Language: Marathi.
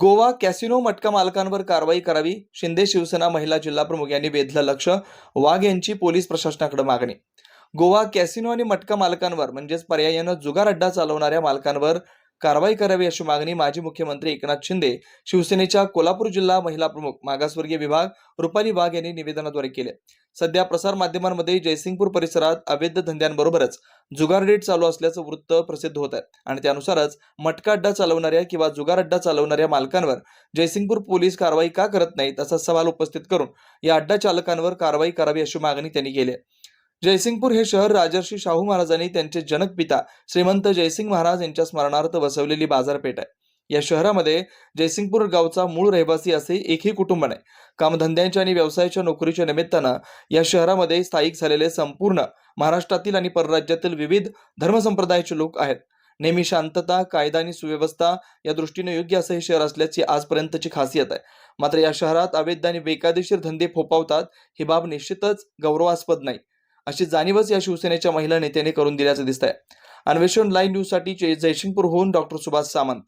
गोवा कॅसिनो मटका मालकांवर कारवाई करावी शिंदे शिवसेना महिला जिल्हा प्रमुख यांनी वेधलं लक्ष वाघ यांची पोलीस प्रशासनाकडे मागणी. गोवा कॅसिनो आणि मटका मालकांवर म्हणजेच पर्यायानं जुगार अड्डा चालवणाऱ्या मालकांवर कारवाई करावी अशी मागणी माजी मुख्यमंत्री एकनाथ शिंदे शिवसेनेच्या कोल्हापूर जिल्हा महिला प्रमुख मागासवर्गीय विभाग रुपाली वाघ यांनी निवेदनाद्वारे केले. सध्या प्रसार माध्यमांमध्ये जयसिंगपूर परिसरात अवैध धंद्यांबरोबरच जुगार रेट चालू असल्याचं वृत्त प्रसिद्ध होत आहे आणि त्यानुसारच मटका अड्डा चालवणाऱ्या किंवा जुगार अड्डा चालवणाऱ्या मालकांवर जयसिंगपूर पोलीस कारवाई का करत नाहीत असा सवाल उपस्थित करून या अड्डा चालकांवर कारवाई करावी अशी मागणी त्यांनी केली आहे. जयसिंगपूर हे शहर राजर्षी शाहू महाराजांनी त्यांचे जनक पिता श्रीमंत जयसिंग महाराज यांच्या स्मरणार्थ बसवलेली बाजारपेठ आहे. या शहरामध्ये जयसिंगपूर गावचा मूळ रहिवासी असे एकही कुटुंब नाही. कामधंद्यांच्या आणि व्यवसायाच्या नोकरीच्या निमित्तानं या शहरामध्ये स्थायिक झालेले संपूर्ण महाराष्ट्रातील आणि परराज्यातील विविध धर्मसंप्रदायाचे लोक आहेत. नेहमी शांतता कायदा आणि सुव्यवस्था या दृष्टीने योग्य असं हे शहर असल्याची आजपर्यंतची खासियत आहे. मात्र या शहरात अवैध आणि बेकायदेशीर धंदे फोपावतात ही बाब निश्चितच गौरवास्पद नाही. अशी जाणीवच या शिवसेनेच्या महिला नेत्याने करून दिल्याचं दिसत आहे अन्वेषण लाईव्ह न्यूजसाठी जयसिंगपूरहून डॉक्टर सुभाष सामंत.